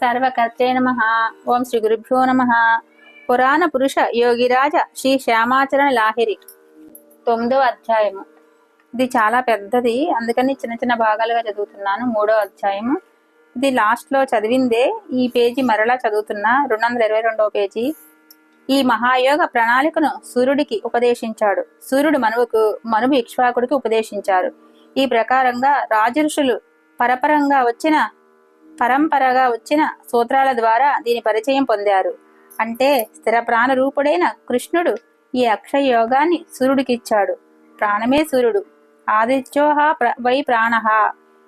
సర్వకర్తే నమ. ఓం శ్రీ గురుభ్యో నమ. పురాణ పురుష యోగిరాజ శ్రీ శ్యామాచరణ లాహిరి. తొమ్మిదో అధ్యాయము. ఇది చాలా పెద్దది. అందుకని చిన్న చిన్న భాగాలుగా చదువుతున్నాను. మూడో అధ్యాయము. ఇది లాస్ట్లో చదివిందే. ఈ పేజీ మరలా చదువుతున్నా. రెండు వందల ఇరవై రెండవ పేజీ. ఈ మహాయోగ ప్రణాళికను సూర్యుడికి ఉపదేశించాడు. సూర్యుడు మనువుకు మనువు ఇక్ష్వాకుడికి ఉపదేశించారు. ఈ ప్రకారంగా రాజఋషులు పరపరంగా వచ్చిన పరంపరగా వచ్చిన సూత్రాల ద్వారా దీని పరిచయం పొందారు. అంటే స్థిర ప్రాణ రూపుడైన కృష్ణుడు ఈ అక్షయ యోగాన్ని సూర్యుడికిచ్చాడు. ప్రాణమే సూర్యుడు. ఆదిత్యోహ ప్ర- వై ప్రాణ.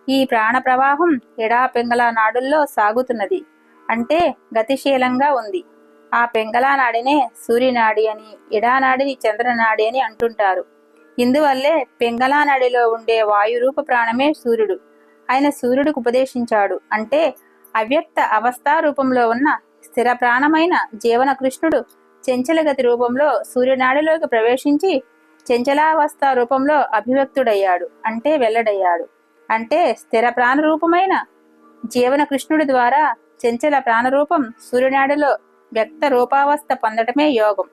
ఈ ప్రాణ ప్రవాహం ఎడా పింగళ నాడుల్లో సాగుతున్నది. అంటే గతిశీలంగా ఉంది. ఆ పింగళ నాడినే సూర్యనాడి అని ఎడానాడిని చంద్రనాడి అని అంటుంటారు. ఇందువల్లే పింగళా నాడిలో ఉండే వాయురూప ప్రాణమే సూర్యుడు. ఆయన సూర్యుడికి ఉపదేశించాడు. అంటే అవ్యక్త అవస్థా రూపంలో ఉన్న స్థిర ప్రాణమైన జీవన కృష్ణుడు చెంచలగతి రూపంలో సూర్యనాడిలోకి ప్రవేశించి చెంచలావస్థ రూపంలో అభివ్యక్తుడయ్యాడు. అంటే వెల్లడయ్యాడు. అంటే స్థిర ప్రాణ రూపమైన జీవన కృష్ణుడి ద్వారా చెంచల ప్రాణరూపం సూర్యనాడిలో వ్యక్త రూపావస్థ పొందటమే యోగం.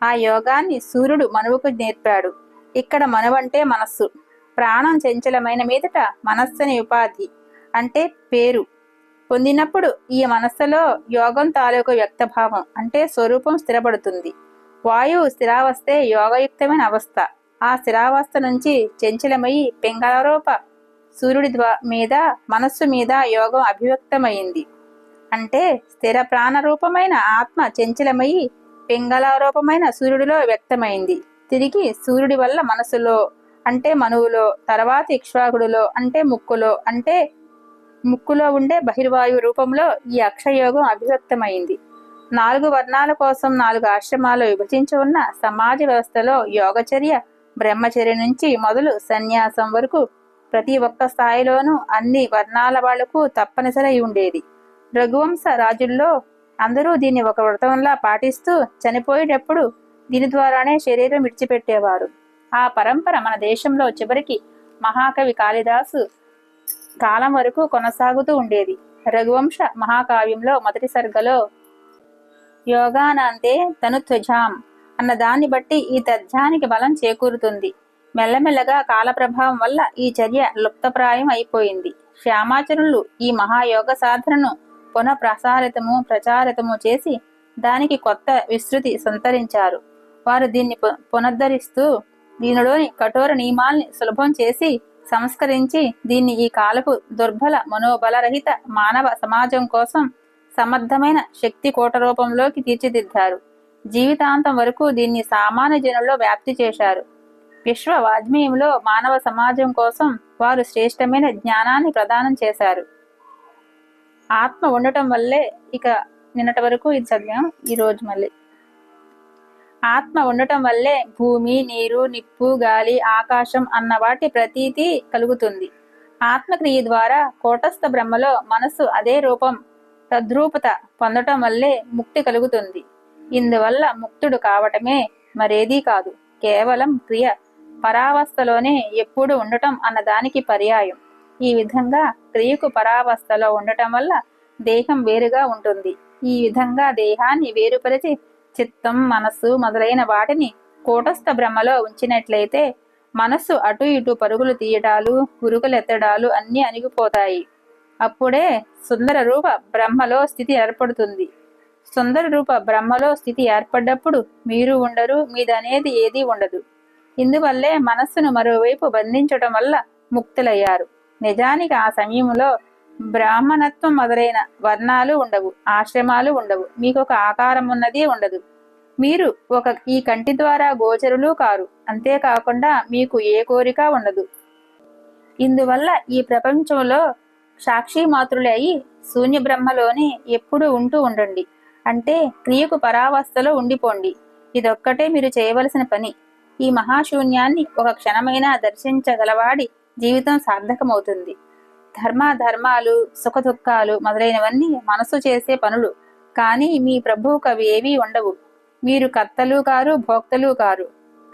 ఆ యోగాన్ని సూర్యుడు మనువుకు నేర్పాడు. ఇక్కడ మనువంటే మనస్సు. ప్రాణం చంచలమైన మీదట మనస్సుని ఉపాధి అంటే పేరు. పొందినప్పుడు ఈ మనస్సులో యోగం తాలూకు వ్యక్తభావం అంటే స్వరూపం స్థిరపడుతుంది. వాయువు స్థిరావస్థే యోగయుక్తమైన అవస్థ. ఆ స్థిరావస్థ నుంచి చంచలమయి పింగళరూప సూర్యుడి ద్వా మీద మనస్సు మీద యోగం అభివ్యక్తమైంది. అంటే స్థిర ప్రాణరూపమైన ఆత్మ చంచలమయి పింగళారూపమైన సూర్యుడిలో వ్యక్తమైంది. తిరిగి సూర్యుడి వల్ల మనసులో అంటే మనువులో తర్వాత ఇక్ష్వాకుడులో అంటే ముక్కులో అంటే ముక్కులో ఉండే బహిర్వాయు రూపంలో ఈ అక్షయోగం అభివ్యక్తమైంది. నాలుగు వర్ణాల కోసం నాలుగు ఆశ్రమాలు విభజించి ఉన్న సమాజ వ్యవస్థలో యోగచర్య బ్రహ్మచర్య నుంచి మొదలు సన్యాసం వరకు ప్రతి ఒక్క స్థాయిలోనూ అన్ని వర్ణాల వాళ్ళకు తప్పనిసరి ఉండేది. రఘువంశ రాజుల్లో అందరూ దీన్ని ఒక వ్రతంలా పాటిస్తూ చనిపోయేటప్పుడు దీని ద్వారానే శరీరం విడిచిపెట్టేవారు. ఆ పరంపర మన దేశంలో చివరికి మహాకవి కాళిదాసు కాలం వరకు కొనసాగుతూ ఉండేది. రఘువంశ మహాకావ్యంలో మొదటి సర్గలో యోగానాంతే తను త్వజాం అన్న దాన్ని బట్టి ఈ తథ్యానికి బలం చేకూరుతుంది. మెల్లమెల్లగా కాలప్రభావం వల్ల ఈ చర్య లుప్తప్రాయం అయిపోయింది. శ్యామాచరులు ఈ మహాయోగ సాధనను పునః ప్రసారితము ప్రచారితము చేసి దానికి కొత్త విస్తృతి సంతరించారు. వారు దీన్ని పునరుద్ధరిస్తూ దీనిలోని కఠోర నియమాల్ని సులభం చేసి సంస్కరించి దీన్ని ఈ కాలపు దుర్బల మనోబలరహిత మానవ సమాజం కోసం సమర్థమైన శక్తి కోట రూపంలోకి తీర్చిదిద్దారు. జీవితాంతం వరకు దీన్ని సామాన్య జనుల్లో వ్యాప్తి చేశారు. విశ్వ వాజ్మీయంలో మానవ సమాజం కోసం వారు శ్రేష్టమైన జ్ఞానాన్ని ప్రదానం చేశారు. ఆత్మ ఉండటం వల్లే ఇక నిన్నటి వరకు ఇది చదివాం. ఈ రోజు మళ్ళీ. ఆత్మ ఉండటం వల్లే భూమి నీరు నిప్పు గాలి ఆకాశం అన్న వాటి ప్రతీతి కలుగుతుంది. ఆత్మక్రియ ద్వారా కోటస్థ బ్రహ్మలో మనస్సు అదే రూపం తద్రూపత పొందటం వల్లే ముక్తి కలుగుతుంది. ఇందువల్ల ముక్తుడు కావటమే మరేదీ కాదు కేవలం క్రియ. పరావస్థలోనే ఎప్పుడు ఉండటం అన్న దానికి పర్యాయం. ఈ విధంగా క్రియకు పరావస్థలో ఉండటం వల్ల దేహం వేరుగా ఉంటుంది. ఈ విధంగా దేహాన్ని వేరుపరిచి చిత్తం మనస్సు మొదలైన వాటిని కూటస్థ బ్రహ్మలో ఉంచినట్లయితే మనస్సు అటు ఇటు పరుగులు తీయడాలు ఉరుకులెత్తడాలు అన్నీ అణిగిపోతాయి. అప్పుడే సుందర రూప బ్రహ్మలో స్థితి ఏర్పడుతుంది. సుందర రూప బ్రహ్మలో స్థితి ఏర్పడ్డప్పుడు మీరు ఉండరు మీదనేది ఏదీ ఉండదు. ఇందువల్లే మనస్సును మరోవైపు బంధించటం వల్ల ముక్తులయ్యారు. నిజానికి ఆ సమయంలో బ్రాహ్మణత్వం మొదలైన వర్ణాలు ఉండవు ఆశ్రమాలు ఉండవు. మీకు ఒక ఆకారం ఉన్నది ఉండదు. మీరు ఒక ఈ కంటి ద్వారా గోచరులు కారు. అంతేకాకుండా మీకు ఏ కోరిక ఉండదు. ఇందువల్ల ఈ ప్రపంచంలో సాక్షి మాతృలే అయి శూన్య బ్రహ్మలోనే ఎప్పుడూ ఉంటూ ఉండండి. అంటే క్రియకు పరావస్థలో ఉండిపోండి. ఇదొక్కటే మీరు చేయవలసిన పని. ఈ మహాశూన్యాన్ని ఒక క్షణమైనా దర్శించగలవాడి జీవితం సార్థకమవుతుంది. ధర్మ ధర్మాలు మొదలైనవన్నీ మనసు చేసే పనులు. కానీ మీ ప్రభువుకు అవి ఏవీ ఉండవు. మీరు కర్తలు కారు భోక్తలు కారు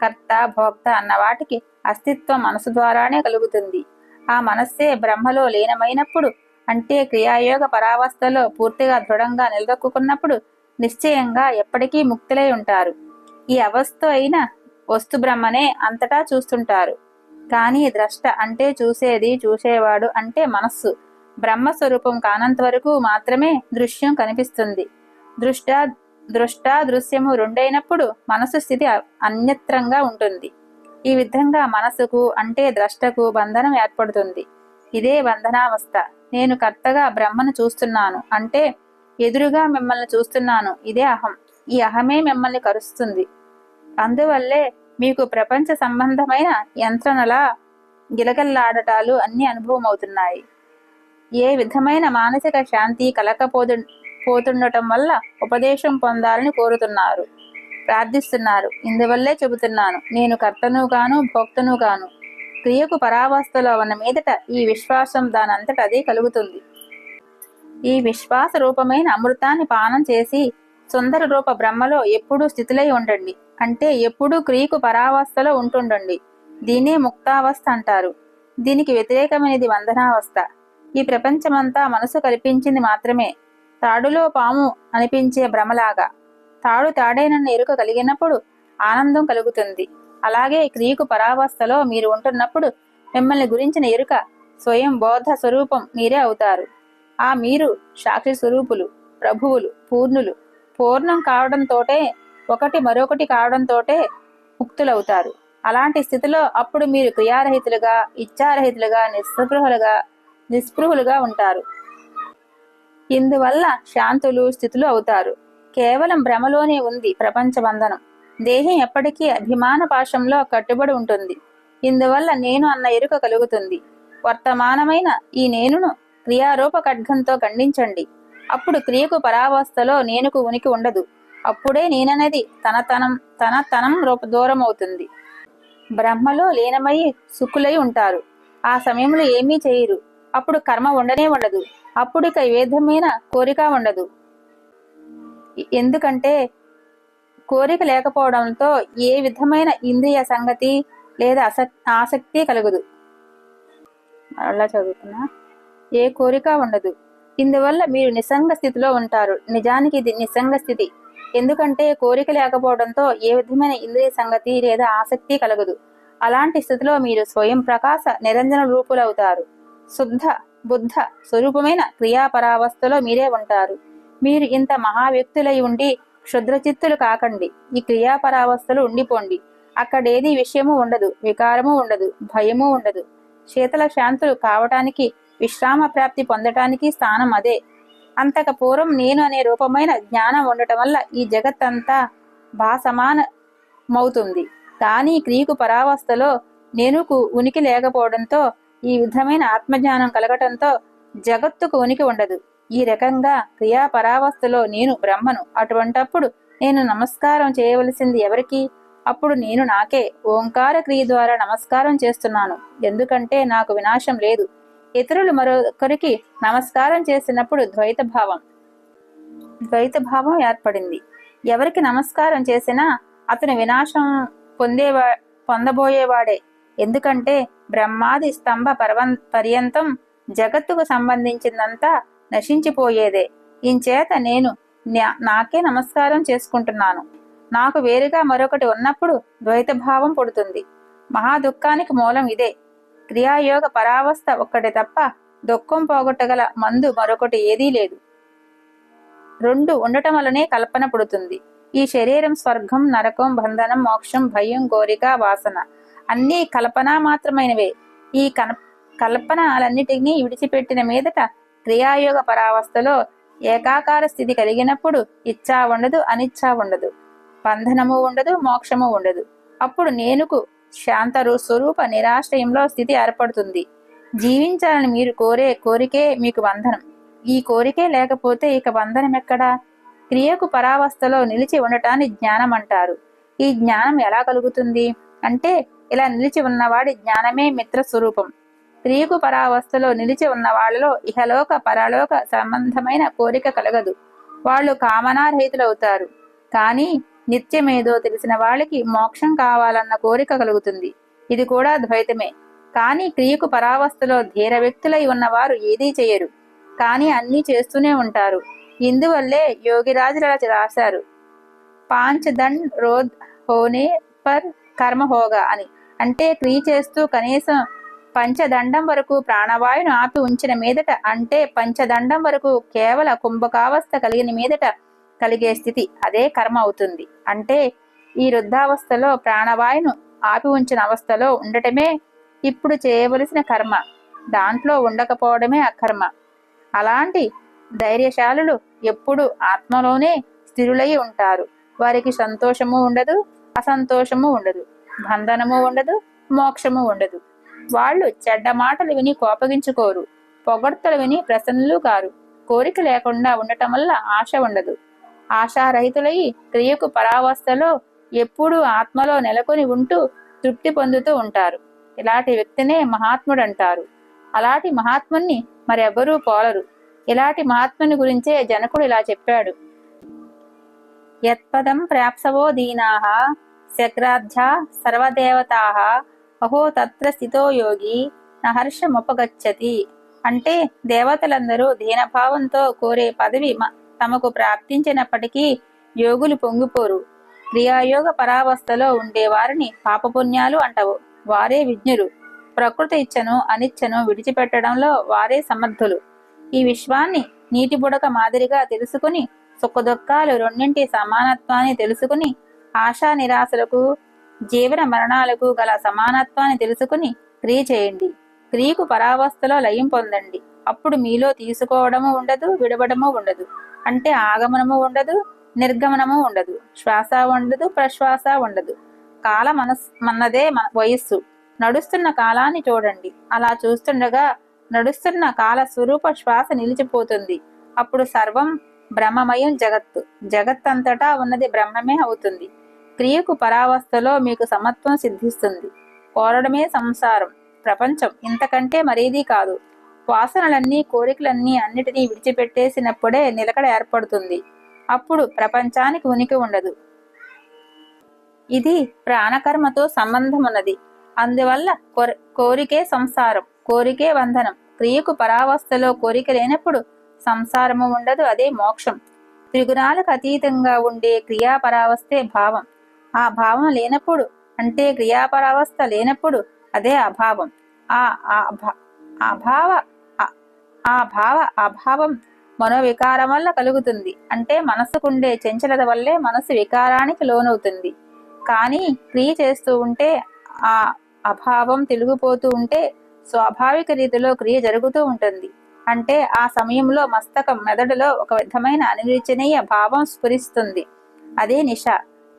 కర్త భోక్త అన్న వాటికి అస్తిత్వం మనసు ద్వారానే కలుగుతుంది. ఆ మనస్సే బ్రహ్మలో లీనమైనప్పుడు అంటే క్రియాయోగ పరావస్థలో పూర్తిగా దృఢంగా నిలదొక్కున్నప్పుడు నిశ్చయంగా ఎప్పటికీ ముక్తులై ఉంటారు. ఈ అవస్థ అయిన వస్తు బ్రహ్మనే అంతటా చూస్తుంటారు. కానీ ద్రష్ట అంటే చూసేది చూసేవాడు అంటే మనస్సు. బ్రహ్మస్వరూపం కానంత వరకు మాత్రమే దృశ్యం కనిపిస్తుంది. దృష్ట దృష్ట దృశ్యము రెండైనప్పుడు మనసు స్థితి అన్యత్రంగా ఉంటుంది. ఈ విధంగా మనసుకు అంటే ద్రష్టకు బంధనం ఏర్పడుతుంది. ఇదే బంధనావస్థ నేను కర్తగా బ్రహ్మను చూస్తున్నాను. అంటే ఎదురుగా మిమ్మల్ని చూస్తున్నాను. ఇదే అహం. ఈ అహమే మిమ్మల్ని కరుస్తుంది. అందువల్లే మీకు ప్రపంచ సంబంధమైన యంత్రణల గిలగల్లాడటాలు అన్ని అనుభవం అవుతున్నాయి ఏ విధమైన మానసిక శాంతి కలకపోదు పోతుండటం వల్ల ఉపదేశం పొందాలని కోరుతున్నారు. ప్రార్థిస్తున్నారు. ఇందువల్లే చెబుతున్నాను. నేను కర్తను గాను భోక్తను గాను క్రియకు పరావస్థలో ఉన్న మీదట ఈ విశ్వాసం దానంతట అదే కలుగుతుంది. ఈ విశ్వాస రూపమైన అమృతాన్ని పానం చేసి సుందర రూప బ్రహ్మలో ఎప్పుడూ స్థితులై ఉండండి. అంటే ఎప్పుడూ క్రియకు పరావస్థలో ఉంటుండండి. దీనే ముక్తావస్థ అంటారు. దీనికి వ్యతిరేకమైనది వందనావస్థ. ఈ ప్రపంచమంతా మనసు కల్పించింది మాత్రమే. తాడులో పాము అనిపించే భ్రమలాగా. తాడు తాడైనన్న ఎరుక కలిగినప్పుడు ఆనందం కలుగుతుంది. అలాగే క్రియకు పరావస్థలో మీరు ఉంటున్నప్పుడు మిమ్మల్ని గురించిన ఎరుక స్వయం బోధ స్వరూపం మీరే అవుతారు. ఆ మీరు సాక్షి స్వరూపులు ప్రభువులు పూర్ణులు. పూర్ణం కావడంతోటే ఒకటి మరొకటి కావడంతోటే ముక్తులవుతారు. అలాంటి స్థితిలో అప్పుడు మీరు క్రియారహితులుగా ఇచ్చారహితులుగా నిస్పృహలుగా నిస్పృహులుగా ఉంటారు. ఇందువల్ల శాంతులు స్థితులు అవుతారు. కేవలం భ్రమలోనే ఉంది ప్రపంచబంధనం దేహం ఎప్పటికీ అభిమాన పాశంలో కట్టుబడి ఉంటుంది. ఇందువల్ల నేను అన్న ఎరుక కలుగుతుంది. వర్తమానమైన ఈ నేనును క్రియారూప ఖడ్గంతో ఖండించండి. అప్పుడు క్రియకు పరావస్థలో నేనుకు ఉనికి ఉండదు. అప్పుడే నేననేది తన తనం తన తనం రూప దూరం అవుతుంది బ్రహ్మలో లీనమై సుఖులై ఉంటారు. ఆ సమయంలో ఏమీ చేయరు. అప్పుడు కర్మ ఉండనే ఉండదు. అప్పుడు ఇక ఏ విధమైన కోరిక ఉండదు. ఎందుకంటే కోరిక లేకపోవడంతో ఏ విధమైన ఇంద్రియ సంగతి లేదా ఆసక్తి కలగదు. అలా చదువుతున్నా. ఏ కోరిక ఉండదు. ఇందువల్ల మీరు నిస్సంగ స్థితిలో ఉంటారు. నిజానికి ఇది నిస్సంగ స్థితి. ఎందుకంటే కోరిక లేకపోవడంతో ఏ విధమైన ఇంద్రియ సంగతి లేదా ఆసక్తి కలగదు. అలాంటి స్థితిలో మీరు స్వయం ప్రకాశ నిరంజన రూపులవుతారు. శుద్ధ బుద్ధ స్వరూపమైన క్రియాపరావస్థలో మీరే ఉంటారు. మీరు ఇంత మహావ్యక్తులై ఉండి క్షుద్రచిత్తులు కాకండి. ఈ క్రియాపరావస్థలు ఉండిపోండి. అక్కడేది విషయము ఉండదు వికారము ఉండదు భయము ఉండదు. శీతల శాంతులు కావటానికి విశ్రామ ప్రాప్తి పొందటానికి స్థానం అదే. అంతక పూర్వం నేను అనే రూపమైన జ్ఞానం ఉండటం వల్ల ఈ జగత్తంతా భాసమానమవుతుంది. కానీ క్రియకు పరావస్థలో నేనుకు ఉనికి లేకపోవడంతో ఈ విధమైన ఆత్మజ్ఞానం కలగటంతో జగత్తుకు ఉనికి ఉండదు. ఈ రకంగా క్రియా పరావస్థలో నేను బ్రహ్మను. అటువంటప్పుడు నేను నమస్కారం చేయవలసింది ఎవరికి? అప్పుడు నేను నాకే. ఓంకార క్రియ ద్వారా నమస్కారం చేస్తున్నాను. ఎందుకంటే నాకు వినాశం లేదు. ఇతరులు మరొకరికి నమస్కారం చేసినప్పుడు ద్వైత భావం ద్వైత భావం ఏర్పడింది. ఎవరికి నమస్కారం చేసినా అతను వినాశం పొందేవా పొందబోయేవాడే. ఎందుకంటే బ్రహ్మాది స్తంభ పర్వం పర్యంతం జగత్తుకు సంబంధించిందంతా నశించిపోయేదే. ఇంచేత నేను నాకే నమస్కారం చేసుకుంటున్నాను. నాకు వేరుగా మరొకటి ఉన్నప్పుడు ద్వైత భావం పుడుతుంది. మహా దుఃఖానికి మూలం ఇదే. క్రియాయోగ పరావస్థ ఒక్కటే తప్ప దుఃఖం పోగొట్టగల మందు మరొకటి ఏదీ లేదు. రెండు ఉండటం వలనే కల్పన పుడుతుంది. ఈ శరీరం స్వర్గం నరకం బంధనం మోక్షం భయం కోరిక వాసన అన్నీ కల్పన మాత్రమైనవే. ఈ కన కల్పనలన్నిటినీ విడిచిపెట్టిన మీదట క్రియాయోగ పరావస్థలో ఏకాకార స్థితి కలిగినప్పుడు ఇచ్చా ఉండదు అనిచ్చా ఉండదు. బంధనము ఉండదు మోక్షము ఉండదు. అప్పుడు నేనుకు శాంతరు స్వరూప నిరాశ్రయంలో స్థితి ఏర్పడుతుంది. జీవించాలని మీరు కోరే కోరికే మీకు బంధనం. ఈ కోరికే లేకపోతే ఇక బంధనం ఎక్కడా? క్రియకు పరావస్థలో నిలిచి ఉండటాన్ని జ్ఞానం అంటారు. ఈ జ్ఞానం ఎలా కలుగుతుంది? అంటే ఇలా నిలిచి ఉన్నవాడి జ్ఞానమే మిత్ర స్వరూపం క్రియకు పరావస్థలో నిలిచి ఉన్న వాళ్ళలో ఇహలోక పరలోక సంబంధమైన కోరిక కలగదు. వాళ్ళు కామనారహితులవుతారు. కానీ నిత్యమేదో తెలిసిన వాళ్ళకి మోక్షం కావాలన్న కోరిక కలుగుతుంది. ఇది కూడా ద్వైతమే. కానీ క్రియకు పరావస్థలో ధీర వ్యక్తులై ఉన్నవారు ఏదీ చేయరు. కానీ అన్నీ చేస్తూనే ఉంటారు. ఇందువల్లే యోగిరాజులలా రాశారు. పాంచ్ దండ్ రోద్ హోనే పర్ కర్మ హోగా అని. అంటే క్రియ చేస్తూ కనీసం పంచదండం వరకు ప్రాణవాయును ఆపి ఉంచిన మీదట అంటే పంచదండం వరకు కేవల కుంభకావస్థ కలిగిన మీదట కలిగే స్థితి అదే కర్మ అవుతుంది. అంటే ఈ వృద్ధావస్థలో ప్రాణవాయును ఆపి ఉంచిన అవస్థలో ఉండటమే ఇప్పుడు చేయవలసిన కర్మ. దాంట్లో ఉండకపోవడమే అకర్మ. అలాంటి ధైర్యశాలులు ఎప్పుడు ఆత్మలోనే స్థిరులై ఉంటారు. వారికి సంతోషము ఉండదు అసంతోషము ఉండదు. బంధనము ఉండదు మోక్షము ఉండదు. వాళ్ళు చెడ్డ మాటలు విని కోపగించుకోరు పొగడ్తలు విని ప్రసన్నులు కారు. కోరిక లేకుండా ఉండటం వల్ల ఆశ ఉండదు. ఆశారహితులై క్రియకు పరావస్థలో ఎప్పుడూ ఆత్మలో నెలకొని ఉంటూ తృప్తి పొందుతూ ఉంటారు. ఇలాంటి వ్యక్తినే మహాత్ముడు అంటారు అలాంటి మహాత్ముని మరెవ్వరూ పోలరు. ఇలాంటి మహాత్ముని గురించే జనకుడు ఇలా చెప్పాడు. యత్పదం ప్రాప్సవో దీనాహ శక్రాధ్యా సర్వదేవతాహ అహో తత్ర స్థితో యోగి నహర్షముపగచ్చతి అంటే దేవతలందరూ దీనభావంతో కోరే పదవి మ- తమకు ప్రాప్తించినప్పటికీ యోగులు పొంగిపోరు. క్రియాయోగ పరావస్థలో ఉండే వారిని పాపపుణ్యాలు అంటవు. వారే విజ్ఞులు. ప్రకృతి ఇచ్చను అనిచ్చను విడిచిపెట్టడంలో వారే సమర్థులు. ఈ విశ్వాన్ని నీటి బుడక మాదిరిగా తెలుసుకుని సుఖదుఖాలు రెండింటి సమానత్వాన్ని తెలుసుకుని ఆశా నిరాశలకు జీవన మరణాలకు గల సమానత్వాన్ని తెలుసుకుని క్రియ చేయండి. క్రియకు పరావస్థలో లయం పొందండి. అప్పుడు మీలో తీసుకోవడము ఉండదు విడవడము ఉండదు. అంటే ఆగమనము ఉండదు నిర్గమనము ఉండదు. శ్వాస ఉండదు ప్రశ్వాస ఉండదు. కాల మనస్ మన్నదే మన వయస్సు. నడుస్తున్న కాలాన్ని చూడండి. అలా చూస్తుండగా నడుస్తున్న కాల స్వరూప శ్వాస నిలిచిపోతుంది. అప్పుడు సర్వం బ్రహ్మమయం జగత్తు. జగత్తంతటా ఉన్నది బ్రహ్మమే అవుతుంది. క్రియకు పరావస్థలో మీకు సమత్వం సిద్ధిస్తుంది. కోరడమే సంసారం. ప్రపంచం ఇంతకంటే మరేదీ కాదు. వాసనలన్నీ కోరికలన్నీ అన్నిటినీ విడిచిపెట్టేసినప్పుడే నిలకడ ఏర్పడుతుంది. అప్పుడు ప్రపంచానికి ఉనికి ఉండదు. ఇది ప్రాణకర్మతో సంబంధం ఉన్నది అందువల్ల కోరికే సంసారం కోరికే బంధనం క్రియకు పరావస్థలో కోరిక లేనప్పుడు సంసారము ఉండదు అదే మోక్షం. త్రిగుణాలకు అతీతంగా ఉండే క్రియాపరావస్థే భావం. ఆ భావం లేనప్పుడు అంటే క్రియాపరావస్థ లేనప్పుడు అదే అభావం. ఆ అభావ ఆ- భావ అభావం మనోవికారం వల్ల కలుగుతుంది. అంటే మనసుకుండే చెంచలత వల్లే మనసు వికారానికి లోనవుతుంది. కానీ క్రియ చేస్తూ ఉంటే ఆ అభావం తిరిగిపోతూ ఉంటే స్వాభావిక రీతిలో క్రియ జరుగుతూ ఉంటుంది. అంటే ఆ సమయంలో మస్తకం మెదడులో ఒక విధమైన అనిర్వచనీయ భావం స్ఫురిస్తుంది. అదే నిష.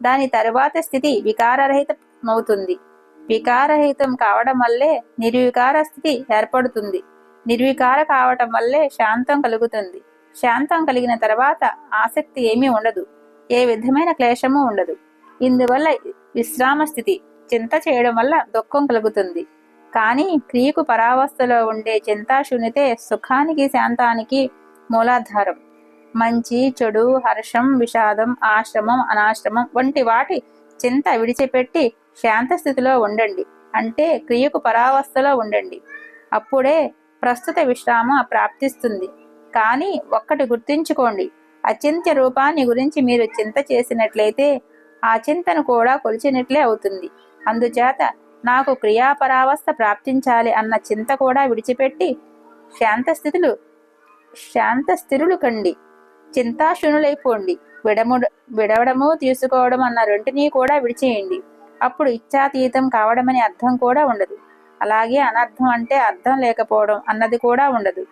దాని తరువాత స్థితి వికారరహితమవుతుంది. వికారహితం కావడం వల్లే నిర్వికార స్థితి ఏర్పడుతుంది. నిర్వికార కావటం వల్లే శాంతం కలుగుతుంది. శాంతం కలిగిన తర్వాత ఆసక్తి ఏమీ ఉండదు. ఏ విధమైన క్లేశము ఉండదు. ఇందువల్ల విశ్రామ స్థితి చింత చేయడం వల్ల దుఃఖం కలుగుతుంది. కానీ క్రియకు పరావస్థలో ఉండే చింతాశూన్యతే సుఖానికి శాంతానికి మూలాధారం. మంచి చెడు హర్షం విషాదం ఆశ్రమం అనాశ్రమం వంటి వాటి చింత విడిచిపెట్టి శాంత స్థితిలో ఉండండి. అంటే క్రియకు పరావస్థలో ఉండండి. అప్పుడే ప్రస్తుత విశ్రామ ప్రాప్తిస్తుంది కానీ ఒక్కటి గుర్తుంచుకోండి అచింత్య రూపాన్ని గురించి మీరు చింత చేసినట్లయితే ఆ చింతను కూడా కొలిచినట్లే అవుతుంది. అందుచేత నాకు క్రియాపరావస్థ ప్రాప్తించాలి అన్న చింత కూడా విడిచిపెట్టి శాంత స్థితులు శాంత కండి. చింతాశూనులైపోండి. విడముడ విడవడము తీసుకోవడం అన్న రెంటినీ కూడా విడిచేయండి. అప్పుడు ఇచ్చాతీతం కావడమని అర్థం కూడా ఉండదు. అలాగే అనర్థం అంటే అర్థం లేకపోవడం అన్నది కూడా ఉండదు.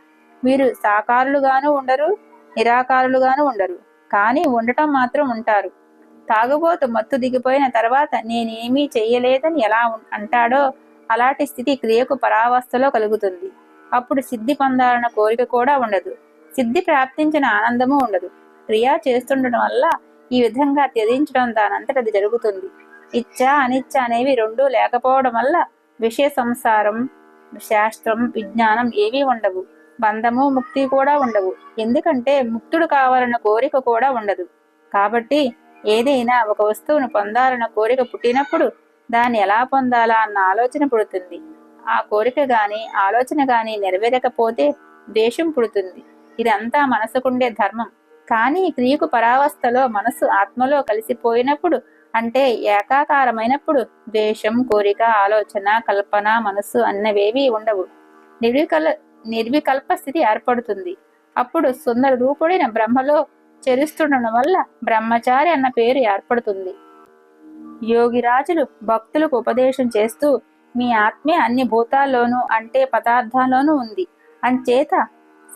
మీరు సాకారులుగాను ఉండరు నిరాకారులుగాను ఉండరు కానీ ఉండటం మాత్రం ఉంటారు. తాగుబోతు మత్తు దిగిపోయిన తర్వాత నేనేమీ చెయ్యలేదని ఎలా అంటాడో అలాంటి స్థితి క్రియకు పరావస్థలో కలుగుతుంది. అప్పుడు సిద్ధి పొందాలన్న కోరిక కూడా ఉండదు. సిద్ధి ప్రాప్తించిన ఆనందము ఉండదు. క్రియ చేస్తుండడం వల్ల ఈ విధంగా త్యజించడం దానంతటది జరుగుతుంది. ఇచ్చ అనిచ్చ అనేవి రెండూ లేకపోవడం వల్ల విషయ సంసారం శాస్త్రం విజ్ఞానం ఏవీ ఉండవు. బంధము ముక్తి కూడా ఉండవు. ఎందుకంటే ముక్తుడు కావాలన్న కోరిక కూడా ఉండదు. కాబట్టి ఏదైనా ఒక వస్తువును పొందాలన్న కోరిక పుట్టినప్పుడు దాన్ని ఎలా పొందాలా అన్న ఆలోచన పుడుతుంది. ఆ కోరిక గాని ఆలోచన గాని నెరవేరకపోతే ద్వేషం పుడుతుంది. ఇదంతా మనసుకుండే ధర్మం. కానీ క్రియకు పరావస్థలో మనసు ఆత్మలో కలిసిపోయినప్పుడు అంటే ఏకాకారమైనప్పుడు ద్వేషం కోరిక ఆలోచన కల్పన మనస్సు అన్నవేవీ ఉండవు. నిర్వికల నిర్వికల్ప స్థితి ఏర్పడుతుంది. అప్పుడు సుందర రూపుడైన బ్రహ్మలో చరిస్తుండడం వల్ల బ్రహ్మచారి అన్న పేరు ఏర్పడుతుంది. యోగిరాజులు భక్తులకు ఉపదేశం చేస్తూ మీ ఆత్మే అన్ని భూతాల్లోనూ అంటే పదార్థాల్లోనూ ఉంది. అంచేత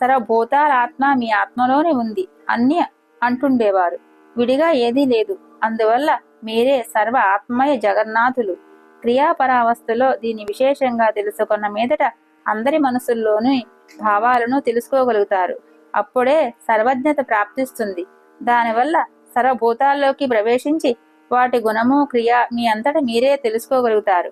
సర్వభూతాల ఆత్మ మీ ఆత్మలోనే ఉంది అన్ని అంటుండేవారు. విడిగా ఏదీ లేదు. అందువల్ల మీరే సర్వ ఆత్మయ జగన్నాథులు. క్రియాపరావస్థలో దీని విశేషంగా తెలుసుకున్న మీదట అందరి మనసుల్లోని భావాలను తెలుసుకోగలుగుతారు. అప్పుడే సర్వజ్ఞత ప్రాప్తిస్తుంది. దానివల్ల సర్వభూతాల్లోకి ప్రవేశించి వాటి గుణము క్రియ మీ అంతట మీరే తెలుసుకోగలుగుతారు.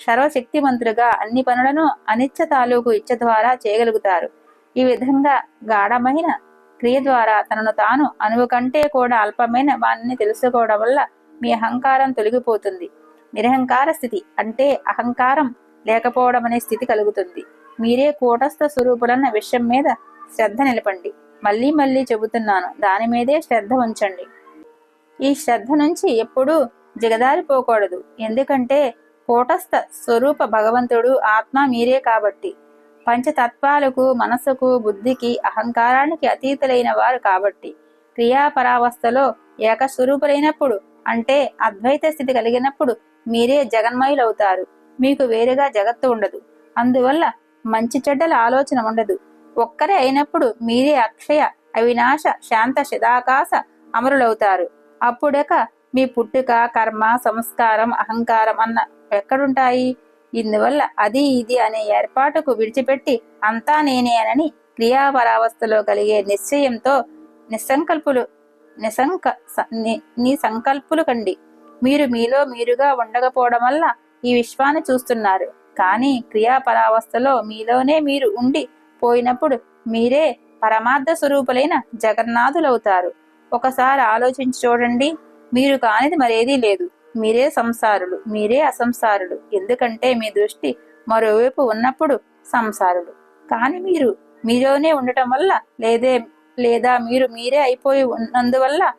సర్వశక్తిమంతులుగా అన్ని పనులను అనిచ్చ తాలూకు ఇచ్చ ద్వారా చేయగలుగుతారు. ఈ విధంగా గాఢమైన క్రియ ద్వారా తనను తాను అనువు కంటే కూడా అల్పమైన వాణ్ణి తెలుసుకోవడం వల్ల మీ అహంకారం తొలగిపోతుంది. నిరహంకార స్థితి అంటే అహంకారం లేకపోవడం అనే స్థితి కలుగుతుంది. మీరే కూటస్థ స్వరూపులన్న విషయం మీద శ్రద్ధ నిలపండి. మళ్ళీ మళ్ళీ చెబుతున్నాను దాని మీదే శ్రద్ధ ఉంచండి. ఈ శ్రద్ధ నుంచి ఎప్పుడూ జగదారిపోకూడదు ఎందుకంటే కూటస్థ స్వరూప భగవంతుడు ఆత్మ మీరే కాబట్టి. పంచతత్వాలకు మనసుకు బుద్ధికి అహంకారానికి అతీతులైన వారు కాబట్టి. క్రియాపరావస్థలో ఏకస్వరూపులైనప్పుడు అంటే అద్వైత స్థితి కలిగినప్పుడు మీరే జగన్మయులవుతారు. మీకు వేరుగా జగత్తు ఉండదు. అందువల్ల మంచి చెడ్డల ఆలోచన ఉండదు. ఒక్కరే అయినప్పుడు మీరే అక్షయ అవినాశ శాంత శిదాకాశ అమరులవుతారు. అప్పుడక మీ పుట్టుక కర్మ సంస్కారం అహంకారం అన్న ఎక్కడుంటాయి? ఇందువల్ల అది ఇది అనే ఏర్పాటుకు విడిచిపెట్టి అంతా నేనే అనని క్రియాపరావస్థలో కలిగే నిశ్చయంతో నిస్సంకల్పులు నిసంక నీ సంకల్పులు కండి. మీరు మీలో మీరుగా ఉండకపోవడం వల్ల ఈ విశ్వాన్ని చూస్తున్నారు. కానీ క్రియాపరావస్థలో మీలోనే మీరు ఉండి పోయినప్పుడు మీరే పరమార్థ స్వరూపులైన జగన్నాథులవుతారు. ఒకసారి ఆలోచించి చూడండి. మీరు కానిది మరేదీ లేదు. మీరే సంసారులు మీరే అసంసారులు. ఎందుకంటే మీ దృష్టి మరోవైపు ఉన్నప్పుడు సంసారులు. కానీ మీరు మీలోనే ఉండటం వల్ల లేదే లేదా మీరు మీరే అయిపోయి ఉన్నందువల్ల?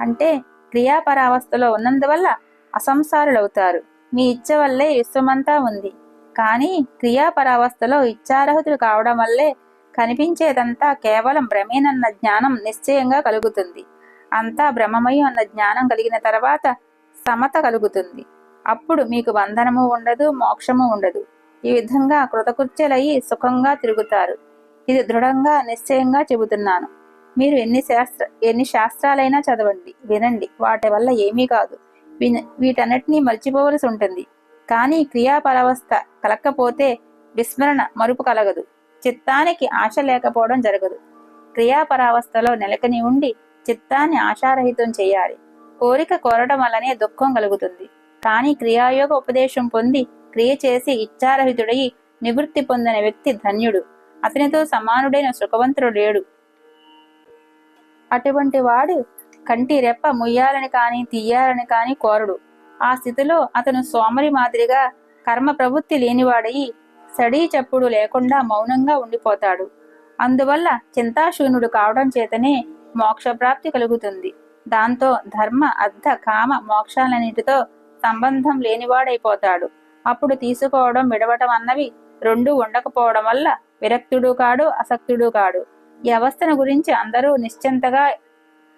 అంటే క్రియాపరావస్థలో ఉన్నందువల్ల అసంసారులవుతారు. మీ ఇచ్చ వల్లే విశ్వమంతా ఉంది. కానీ క్రియాపరావస్థలో ఇచ్చారహితులు కావడం వల్లే కనిపించేదంతా కేవలం భ్రమేనన్న జ్ఞానం నిశ్చయంగా కలుగుతుంది. అంతా భ్రమమయం అన్న జ్ఞానం కలిగిన తర్వాత సమత కలుగుతుంది. అప్పుడు మీకు బంధనము ఉండదు మోక్షము ఉండదు. ఈ విధంగా కృతకృత్యులయ్యి సుఖంగా తిరుగుతారు. ఇది దృఢంగా నిశ్చయంగా చెబుతున్నాను. మీరు ఎన్ని శాస్త్ర ఎన్ని శాస్త్రాలైనా చదవండి వినండి. వాటి వల్ల ఏమీ కాదు. విన- వీటన్నిటినీ మర్చిపోవలసి ఉంటుంది. కానీ క్రియాపరవస్థ కలక్కపోతే విస్మరణ మరుపు కలగదు. చిత్తానికి ఆశ లేకపోవడం జరగదు. క్రియాపరావస్థలో నెలకని ఉండి చిత్తాన్ని ఆశారహితం చేయాలి. కోరిక కోరడం వల్లనే దుఃఖం కలుగుతుంది. కానీ క్రియాయోగ ఉపదేశం పొంది క్రియ చేసి ఇచ్చారహితుడై నివృత్తి పొందిన వ్యక్తి ధన్యుడు. అతనితో సమానుడైన సుఖవంతుడు లేడు. అటువంటి వాడు కంటి రెప్ప ముయ్యాలని కాని తీయాలని కాని కోరడు. ఆ స్థితిలో అతను సోమరి మాదిరిగా కర్మ ప్రవృత్తి లేనివాడయి సడీ చప్పుడు లేకుండా మౌనంగా ఉండిపోతాడు. అందువల్ల చింతాశూన్యుడు కావడం చేతనే మోక్షప్రాప్తి కలుగుతుంది. దాంతో ధర్మ అర్థ కామ మోక్షాలన్నిటితో సంబంధం లేనివాడైపోతాడు. అప్పుడు తీసుకోవడం విడవటం అన్నవి రెండు ఉండకపోవడం వల్ల విరక్తుడు కాడు అసక్తుడు కాడు. ఈ అవస్థను గురించి అందరూ నిశ్చింతగా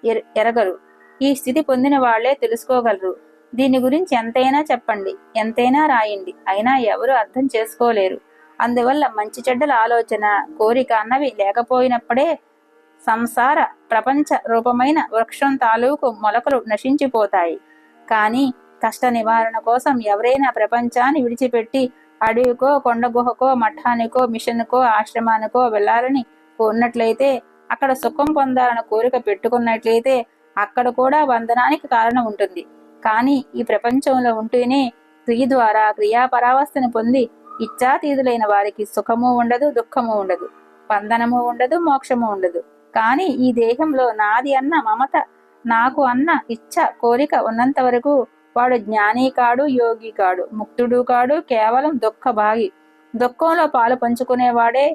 ఎర- ఎరగరు. ఈ స్థితి పొందిన వాళ్ళే తెలుసుకోగలరు. దీని గురించి ఎంతైనా చెప్పండి ఎంతైనా రాయండి. అయినా ఎవరు అర్థం చేసుకోలేరు. అందువల్ల మంచి చెడ్డల ఆలోచన కోరిక అన్నవి లేకపోయినప్పుడే సంసార ప్రపంచ రూపమైన వృక్షం తాలూకు మొలకలు నశించిపోతాయి. కానీ కష్ట నివారణ కోసం ఎవరైనా ప్రపంచాన్ని విడిచిపెట్టి అడవికో కొండ గుహకో మఠానికో మిషన్కో ఆశ్రమానికో వెళ్ళాలని ఉన్నట్లయితే అక్కడ సుఖం పొందాలని కోరిక పెట్టుకున్నట్లయితే అక్కడ కూడా వందనానికి కారణం ఉంటుంది. కానీ ఈ ప్రపంచంలో ఉంటూనే క్రియ ద్వారా క్రియాపరావస్థను పొంది ఇచ్చాతీతులైన వారికి సుఖము ఉండదు దుఃఖము ఉండదు. పందనము ఉండదు మోక్షము ఉండదు. కానీ ఈ దేహంలో నాది అన్న మమత నాకు అన్న ఇచ్చ కోరిక ఉన్నంత వరకు వాడు జ్ఞాని కాడు యోగి కాడు ముక్తుడు కాడు కేవలం దుఃఖ భాగి దుఃఖంలో పాలు పంచుకునేవాడే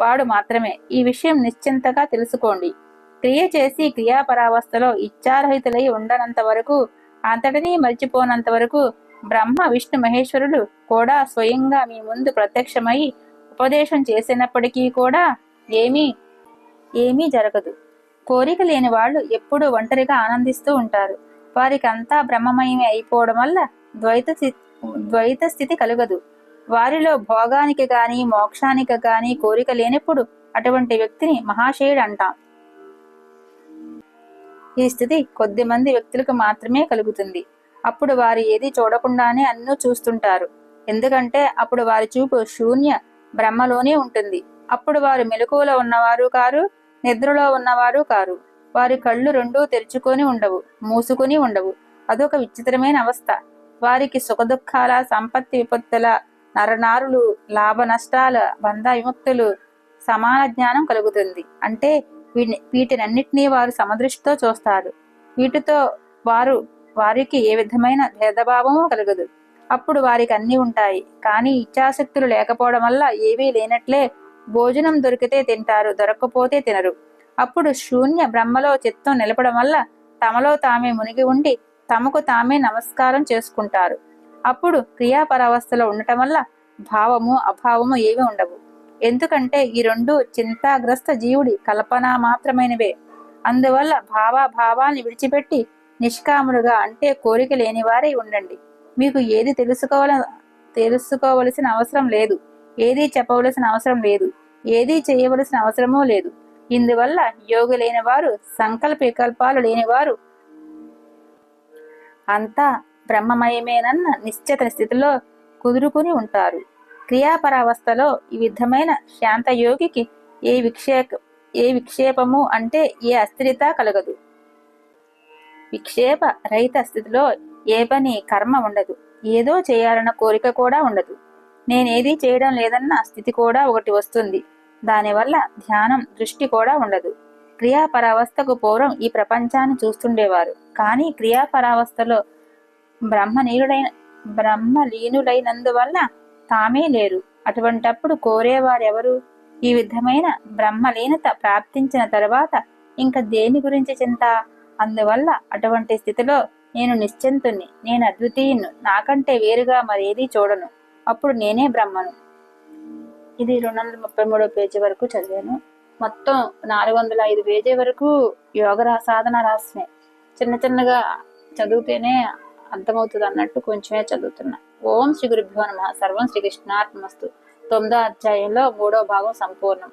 వాడు మాత్రమే. ఈ విషయం నిశ్చింతగా తెలుసుకోండి. క్రియ చేసి క్రియాపరావస్థలో ఇచ్చారహితులై ఉండనంత వరకు అంతటినీ మర్చిపోనంత వరకు బ్రహ్మ విష్ణు మహేశ్వరుడు కూడా స్వయంగా మీ ముందు ప్రత్యక్షమై ఉపదేశం చేసినప్పటికీ కూడా ఏమీ ఏమీ జరగదు. కోరిక లేని వాళ్ళు ఎప్పుడూ ఒంటరిగా ఆనందిస్తూ ఉంటారు. వారికి అంతా బ్రహ్మమయమే అయిపోవడం వల్ల ద్వైత ద్వైత స్థితి కలగదు. వారిలో భోగానికి గాని మోక్షానికి గాని కోరిక లేనప్పుడు అటువంటి వ్యక్తిని మహాశయుడు అంటాం. ఈ స్థితి కొద్ది మంది వ్యక్తులకు మాత్రమే కలుగుతుంది. అప్పుడు వారు ఏది చూడకుండానే అన్నో చూస్తుంటారు. ఎందుకంటే అప్పుడు వారి చూపు శూన్య బ్రహ్మలోనే ఉంటుంది. అప్పుడు వారు మెలకువలో ఉన్నవారు కారు నిద్రలో ఉన్నవారు కారు. వారి కళ్ళు రెండూ తెరుచుకొని ఉండవు మూసుకొని ఉండవు. అదొక విచిత్రమైన అవస్థ. వారికి సుఖదుఖాల సంపత్తి విపత్తుల నరనారులు లాభ నష్టాల బంధ విముక్తులు సమాన జ్ఞానం కలుగుతుంది. అంటే వీటిని వీటినన్నిటినీ వారు సమదృష్టితో చూస్తారు. వీటితో వారు వారికి ఏ విధమైన భేదభావము కలగదు. అప్పుడు వారికి అన్నీ ఉంటాయి. కానీ ఇచ్చాశక్తులు లేకపోవడం వల్ల ఏవీ లేనట్లే భోజనం దొరికితే తింటారు దొరక్కపోతే తినరు. అప్పుడు శూన్య బ్రహ్మలో చిత్తం నిలపడం వల్ల తమలో తామే మునిగి ఉండి తమకు తామే నమస్కారం చేసుకుంటారు. అప్పుడు క్రియాపరావస్థలో ఉండటం వల్ల భావము అభావము ఏవి ఉండవు. ఎందుకంటే ఈ రెండు చింతాగ్రస్త జీవుడి కల్పన మాత్రమైనవే. అందువల్ల భావాభావాన్ని విడిచిపెట్టి నిష్కాములుగా అంటే కోరిక లేని వారై ఉండండి. మీకు ఏది తెలుసుకోవాల తెలుసుకోవలసిన అవసరం లేదు. ఏది చెప్పవలసిన అవసరం లేదు. ఏది చేయవలసిన అవసరమూ లేదు. ఇందువల్ల యోగి లేని వారు సంకల్ప వికల్పాలు లేనివారు అంతా బ్రహ్మమయమేనన్న నిశ్చిత స్థితిలో కుదురుకుని ఉంటారు. క్రియాపరావస్థలో ఈ విధమైన శాంత యోగికి ఏ విక్షేప ఏ విక్షేపము అంటే ఏ అస్థిరత కలగదు. విక్షేప రహిత స్థితిలో ఏ పని కర్మ ఉండదు. ఏదో చేయాలన్న కోరిక కూడా ఉండదు. నేనేది చేయడం లేదన్న స్థితి కూడా ఒకటి వస్తుంది. దానివల్ల ధ్యానం దృష్టి కూడా ఉండదు. క్రియాపరావస్థకు పూర్వం ఈ ప్రపంచాన్ని చూస్తుండేవారు. కానీ క్రియాపరావస్థలో బ్రహ్మనీయుడైన బ్రహ్మలీనులైనందువల్ల తామే లేరు. అటువంటప్పుడు కోరేవారెవరు? ఈ విధమైన బ్రహ్మలీనత ప్రాప్తించిన తర్వాత ఇంకా దేని గురించి చింత? అందువల్ల అటువంటి స్థితిలో నేను నిశ్చింతుణ్ణి. నేను అద్వితీయును నాకంటే వేరుగా మరేదీ చూడను. అప్పుడు నేనే బ్రహ్మను. ఇది రెండు వందల ముప్పై మూడో పేజీ వరకు చదివాను. మొత్తం నాలుగు వందల ఐదు పేజీ వరకు యోగ రా- సాధన రాసినాయి చిన్న చిన్నగా చదివితేనే అర్థమవుతుంది అన్నట్టు కొంచెమే చదువుతున్నా. ఓం శ్రీ గురుభ్యో నమ. సర్వం శ్రీకృష్ణార్పణమస్తు తొమ్మిదో అధ్యాయంలో మూడో భాగం సంపూర్ణం.